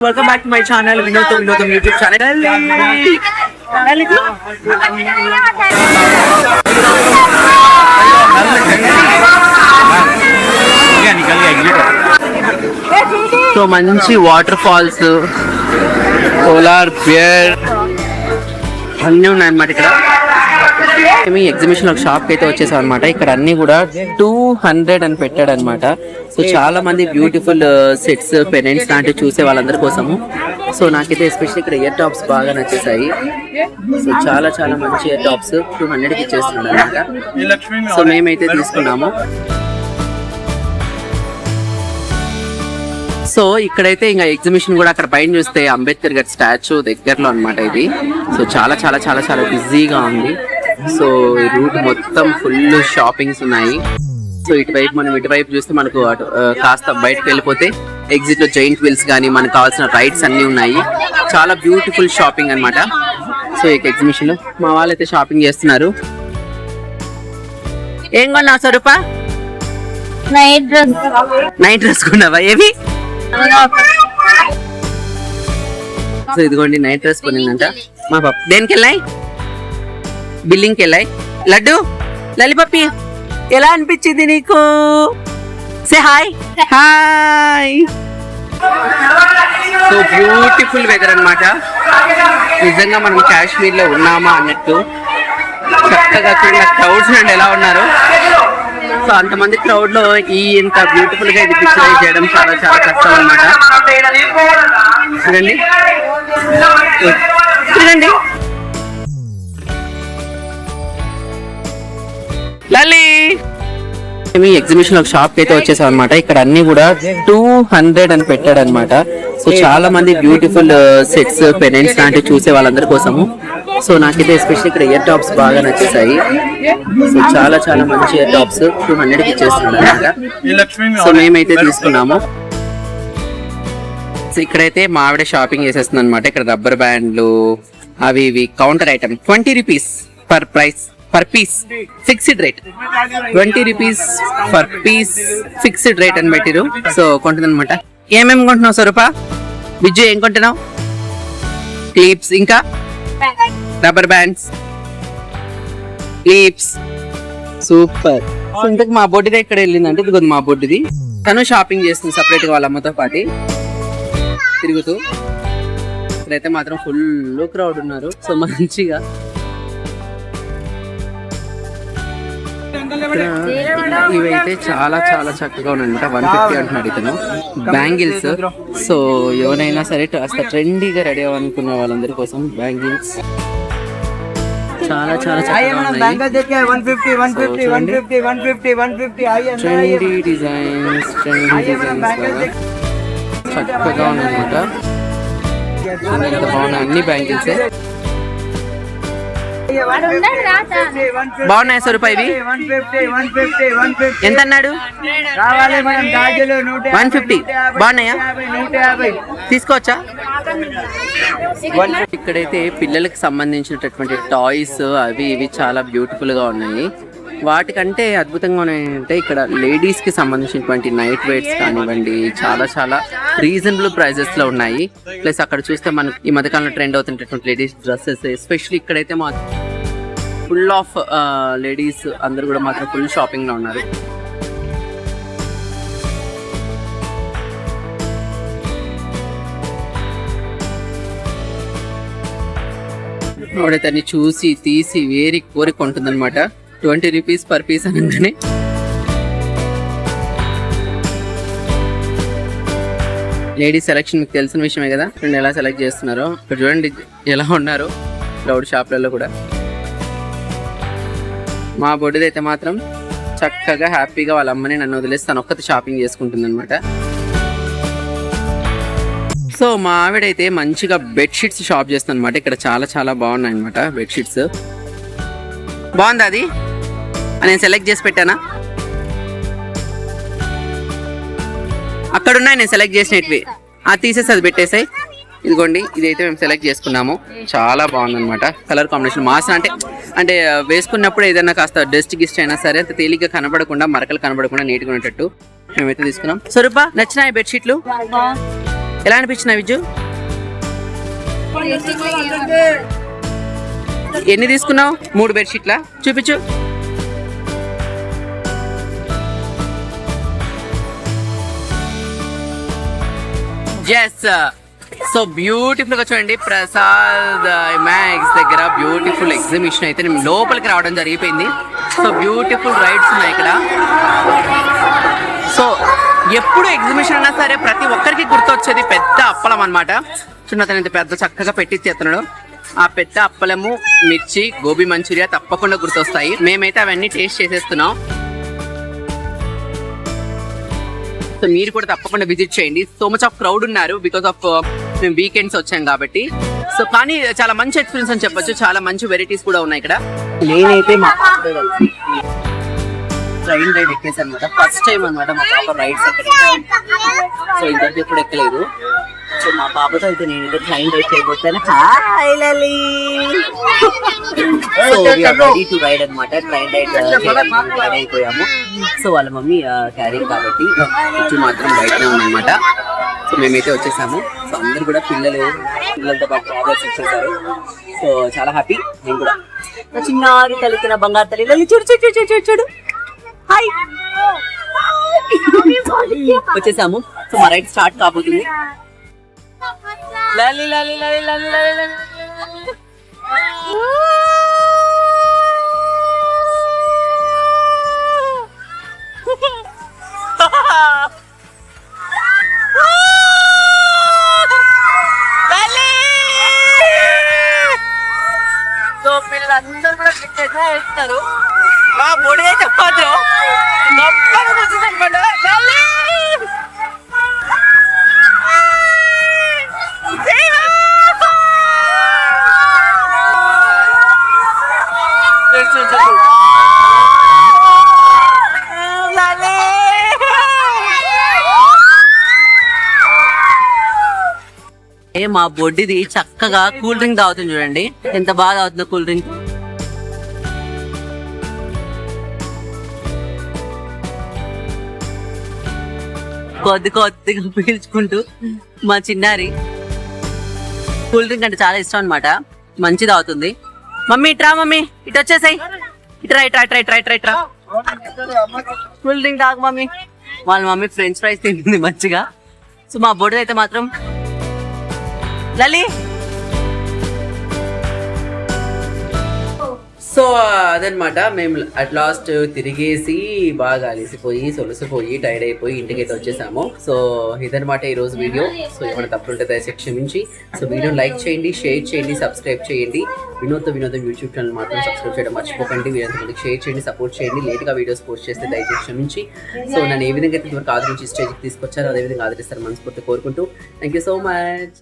Welcome back to my channel Vinodam Vinodam YouTube channel so మంచి water falls సోలార్ బియర్ అన్నీ ఉన్నాయన్నమాట ఇక్కడ మీ ఎగ్జిబిషన్ ఒక షాప్ అయితే వచ్చేసాం అనమాట ఇక్కడ అన్ని కూడా టూ హండ్రెడ్ అని పెట్టాడు అనమాట సో చాలా మంది బ్యూటిఫుల్ సెట్స్ పెరెంట్స్ లాంటివి చూసే వాళ్ళందరి కోసము. సో నాకైతే ఎస్పెషల్లీ ఇక్కడ ఇయర్ టాప్స్ బాగా నచ్చేసాయి. సో చాలా చాలా మంచి ఇయర్ టాప్స్ టూ హండ్రెడ్కి ఇచ్చేస్తున్నాడు అనమాట సో మేమైతే తీసుకున్నాము. సో ఇక్కడైతే ఇంకా ఎగ్జిబిషన్ కూడా అక్కడ పైన చూస్తే అంబేద్కర్ గారి స్టాచ్యూ దగ్గరలో అన్నమాట ఇది. సో చాలా చాలా చాలా చాలా బిజీగా ఉంది. సో ఈ రూట్ మొత్తం ఫుల్ షాపింగ్స్ ఉన్నాయి. సో ఇటువైపు మనం ఇటువైపు చూస్తే మనకు కాస్త బయటకు వెళ్ళిపోతే ఎగ్జిట్లో జైంట్ వీల్స్ కానీ మనకు కావాల్సిన రైడ్స్ అన్ని ఉన్నాయి. చాలా బ్యూటిఫుల్ షాపింగ్ అన్నమాట. సో ఈ ఎగ్జిబిషన్లో మా వాళ్ళైతే షాపింగ్ చేస్తున్నారు. ఏం కొన్నావు Swarupa? Night dress night dress కొన్నావా? ఏవి సో ఇదిగోండి నైట్ డ్రెస్ కొనిందంట. మా పాప దేనికి వెళ్ళాయి బిల్లింగ్కి వెళ్ళాయి. లడ్డు లలిపప్పి ఎలా అనిపించింది నీకు? Say hi hi so beautiful weather అనమాట నిజంగా మనం కాశ్మీర్లో ఉన్నామా అన్నట్టు. చక్కగా చూడండి క్రౌడ్స్ నుండి ఎలా ఉన్నారు. సో అంతమంది క్రౌడ్లో ఈ ఇంత బ్యూటిఫుల్గా ఇది పిక్చరైజ్ చేయడం చాలా చాలా కష్టం అనమాట చూడండి. చూడండి. లల్లి మీ ఎగ్జిబిషన్ ఒక షాప్కి అయితే వచ్చేసాం అనమాట ఇక్కడ అన్ని కూడా టూ హండ్రెడ్ అని పెట్టాడు అనమాట సో చాలా మంది బ్యూటిఫుల్ సెట్స్ పెరెంట్స్ లాంటివి చూసే వాళ్ళందరి కోసము. సో నాకైతే ఎస్పెషల్లీ ఇక్కడ ఇయర్ టాప్స్ బాగా నచ్చేసాయి. సో చాలా చాలా మంచి ఇయర్ టాప్స్ టూ హండ్రెడ్కి ఇచ్చేస్తున్నాడు అనమాట సో మేమైతే తీసుకున్నాము. సో ఇక్కడైతే మా ఆవిడ షాపింగ్ చేసేస్తుంది అనమాట ఇక్కడ రబ్బర్ బ్యాండ్లు అవి ఇవి counter item twenty rupees per price per piece fixed rate twenty rupees per piece fixed rate అని పెట్టిరు. సో కొంటుంది అనమాట ఏమేమి కొంటున్నావు స్వరూప? విజయ్ ఏం కొంటున్నావు? క్లిప్స్ ఇంకా? Rubber bands clips. Super. So ఇంతకు మా బొడ్డిదే ఇక్కడ వెళ్ళిందంటే ఇదిగో మా బొడ్డిది. తను షాపింగ్ చేస్తుంది సపరేట్గా వాళ్ళ అమ్మతో పాటి. తిరుగుతూ. ఇక్కడైతే మాత్రం ఫుల్ క్రౌడ్ ఉన్నారు. సో మంచిగా ఇవైతే చాలా చాలా చక్కగా ఉన్నాయంట వన్ ఫిఫ్టీ అంటున్నాడు ఇతను. బ్యాంగిల్స్ సో ఎవరైనా సరే కాస్త ట్రెండీగా రెడీ అవ్వాలనుకున్న వాళ్ళందరి కోసం బ్యాంగిల్స్ చాలా చాలా చక్కగా ఉన్నాయి. ట్రెండీ డిజైన్స్ ట్రెండీ డిజైన్స్ చక్కగా ఉన్నాయన్నమాట అన్ని బ్యాంగిల్స్ బాగున్నాయి స్వరూప ఇవి? ఎంత అన్నాడు వన్ ఫిఫ్టీ. బాగున్నాయా? నూట యాభై తీసుకోవచ్చా? ఇక్కడైతే పిల్లలకి సంబంధించినటువంటి టాయ్స్ అవి ఇవి చాలా బ్యూటిఫుల్గా ఉన్నాయి. వాటికంటే అద్భుతంగా ఉన్నాయంటే ఇక్కడ లేడీస్కి సంబంధించినటువంటి నైట్ వేర్స్ కానివ్వండి చాలా చాలా రీజనబుల్ ప్రైజెస్లో ఉన్నాయి. ప్లస్ అక్కడ చూస్తే మనకి ఈ మధ్యకాలంలో ట్రెండ్ అవుతున్నటువంటి లేడీస్ డ్రెస్సెస్ ఎస్పెషల్లీ ఇక్కడైతే మా ఫుల్ ఆఫ్ లేడీస్ అందరు కూడా మాత్రం ఫుల్ షాపింగ్లో ఉన్నారు. ఆవిడైతే చూసి తీసి వేరి కోరిక ఉంటుందన్నమాట అనమాట ట్వంటీ రూపీస్ పర్ పీస్ అనగానే లేడీస్ సెలక్షన్ మీకు తెలిసిన విషయమే కదా. రెండు ఎలా సెలెక్ట్ చేస్తున్నారో. ఇక్కడ చూడండి ఎలా ఉన్నారు క్రౌడ్ షాప్లలో కూడా. మా బొడ్డుది అయితే మాత్రం చక్కగా హ్యాపీగా వాళ్ళ అమ్మని నన్ను వదిలేసి తను ఒక్కటి షాపింగ్ చేసుకుంటుంది అనమాట సో మా ఆవిడైతే మంచిగా బెడ్షీట్స్ షాప్ చేస్తుంది అనమాట ఇక్కడ చాలా చాలా బాగున్నాయి అనమాట బెడ్షీట్స్ బాగుందా అది? నేను సెలెక్ట్ చేసి పెట్టానా? అక్కడున్నాయి నేను సెలెక్ట్ చేసినవి. ఆ తీసేసి అది పెట్టేసాయి. ఇదిగోండి ఇదైతే మేము సెలెక్ట్ చేసుకున్నాము. చాలా బాగుందనమాట కలర్ కాంబినేషన్ మాస్ అంటే అంటే వేసుకున్నప్పుడు ఏదైనా కాస్త డస్ట్ గిస్ట్ అయినా సరే అంత తేలిగ్గా కనబడకుండా మరకలు కనబడకుండా నీట్గా ఉండేటట్టు మేమైతే తీసుకున్నాం. స్వరూప నచ్చినాయి బెడ్షీట్లు ఎలా అనిపించినాయి విజు? ఎన్ని తీసుకున్నావు? మూడు బెడ్షీట్లా చూపించు. ఎస్ సో బ్యూటిఫుల్గా చూడండి. ప్రసాద్ మ్యాక్స్ దగ్గర బ్యూటిఫుల్ ఎగ్జిబిషన్ అయితే నేను లోపలికి రావడం జరిగిపోయింది. సో బ్యూటిఫుల్ రైడ్స్ ఉన్నాయి ఇక్కడ. సో ఎప్పుడు ఎగ్జిబిషన్ అయినా సరే ప్రతి ఒక్కరికి గుర్తొచ్చేది పెద్ద అప్పలం అనమాట చూడండి ఇంత పెద్ద చక్కగా పెట్టిచ్చేస్తున్నాడు ఆ పెద్ద అప్పలము మిర్చి గోబీ మంచూరియా తప్పకుండా గుర్తొస్తాయి. మేమైతే అవన్నీ టేస్ట్ చేసేస్తున్నాం. సో మీరు కూడా తప్పకుండా విజిట్ చేయండి. సో మచ్ ఆఫ్ క్రౌడ్ ఉన్నారు బికాస్ ఆఫ్ మేము వీకెండ్స్ వచ్చాం కాబట్టి. సో కానీ చాలా మంచి ఎక్స్పీరియన్స్ అని చెప్పొచ్చు. చాలా మంచి వెరైటీస్ కూడా ఉన్నాయి ఇక్కడ. నేనైతే మా ట్రైన్ రైడ్ ఎక్కేసాను అనమాట. ఫస్ట్ టైం అనమాట మా పాప రైడ్స్ సో ఇంతవరకు ఎప్పుడు ఎక్కలేదు. సో మా పాపతో అయితే నేను అయితే train ride చేయబోతాను hi Lali so ready to ride అనమాట ట్రైన్ రైడ్ రెడీ అయిపోయాము. సో వాళ్ళ మమ్మీ క్యారీ కాబట్టి ఇచ్చు మాత్రం బయటనే ఉందన్నమాట సో మేమైతే వచ్చేసాము. సో అందరు కూడా పిల్లలు పిల్లలతో పాటు ట్రావెల్స్ వచ్చేసారు సో చాలా హ్యాపీ నేను కూడా. నా చిన్నారి తల్లికిన బంగారు తల్లి. లలి చూడు చూడు చూడు చూడు చూడు. హాయ్ వచ్చేసాము. సో మా రైడ్ స్టార్ట్ కాబోతుంది. లలి లలి లలి లలి లలి లలి పిల్లలందరూ కూడా పిచ్చేసా వేస్తారు మా పొడి అయితే మాత్రం మా బొడ్డిది చక్కగా కూల్ డ్రింక్ తాగుతుంది చూడండి. ఎంత బాగా తాగుతుందో కూల్ డ్రింక్. కొద్ది కొద్దిగా పీల్చుకుంటూ మా చిన్నారి. కూల్ డ్రింక్ అంటే చాలా ఇష్టం అనమాట మంచిది అవుతుంది మమ్మీ ఇట్రా మమ్మీ. ఇటు వచ్చేసాయి. ఇట్రా ఇట్రా ఇట్రా ఇట్రా ఇట్రా ఇట్రా కూల్ డ్రింక్ తాగు మమ్మీ. వాళ్ళ మమ్మీ ఫ్రెంచ్ ఫ్రైస్ తింటుంది మంచిగా. సో మా బొడ్డు అయితే మాత్రం లలి సో అదనమాట మేము అట్ లాస్ట్ తిరిగేసి బాగా అలిసిపోయి సొలసిపోయి టైర్డ్ అయిపోయి ఇంటికి అయితే వచ్చేసాము. సో ఇదనమాట ఈరోజు వీడియో. సో ఏమైనా తప్పులు ఉంటే దయచేసి క్షమించి. సో వీడియో లైక్ చేయండి షేర్ చేయండి సబ్స్క్రైబ్ చేయండి. వినోద వినోదం యూట్యూబ్ ఛానల్ మాత్రం సబ్స్క్రైబ్ చేయడం మర్చిపోకండి. వీరంతమందికి షేర్ చేయండి సపోర్ట్ చేయండి. లేట్గా వీడియోస్ పోస్ట్ చేస్తే దయచేసి క్షమించి. సో నన్ను ఏ విధంగా అయితే ఇంతవరకు ఆదరించి స్టేజ్కి తీసుకొచ్చారో అదేవిధంగా ఆదరిస్తారు మనస్ఫూర్తి కోరుకుంటూ. Thank you so much